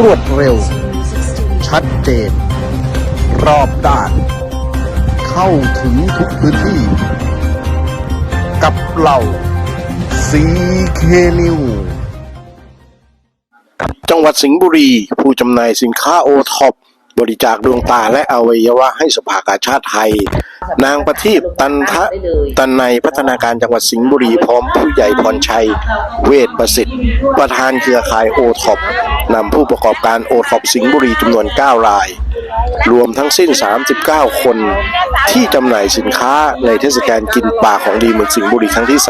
รวดเร็ว ชัดเจน รอบด้าน เข้าถึงทุกพื้นที่ กับเราซีเคนิวจังหวัดสิงห์บุรี ผู้จำหน่ายสินค้าโอท็อปบริจาคดวงตาและอวัยวะให้สภากาชาติไทย นางประทีปตันทะตันในพัฒนาการจังหวัดสิงห์บุรีพร้อมผู้ใหญ่พรชัย เวทประสิทธิ์ ประธานเครือข่ายโอท็อปนำผู้ประกอบการโอท็อปสิงห์บุรีจำนวน 9 ราย รวมทั้งสิ้น 39 คนที่จำหน่ายสินค้าในเทศกาลกินปลาของดีเมืองสิงห์บุรีครั้งที่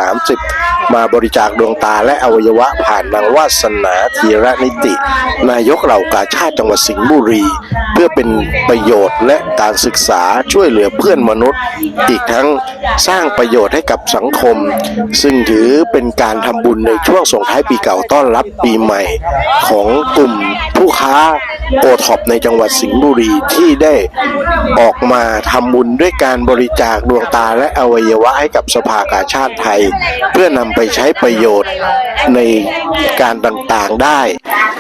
30 มาบริจาคดวงตาและอวัยวะผ่านนางวาสนาธีระนิติ นายกเหล่ากาชาติจังหวัดสิงห์บุรี เพื่อเป็นประโยชน์และการศึกษาช่วยเหลือเพื่อนมนุษย์ อีกทั้งสร้างประโยชน์ให้กับสังคม ซึ่งถือเป็นการทำบุญในช่วงส่งท้ายปีเก่าต้อนรับปีใหม่ ของกลุ่มผู้ค้า โอท็อปในจังหวัดสิงห์บุรีที่ได้ออกมาทำบุญด้วยการบริจาคดวงตาและอวัยวะให้กับสภากาชาติไทย เพื่อนำไปใช้ประโยชน์ในการต่างๆได้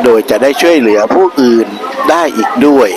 โดยจะได้ช่วยเหลือผู้อื่นได้อีกด้วย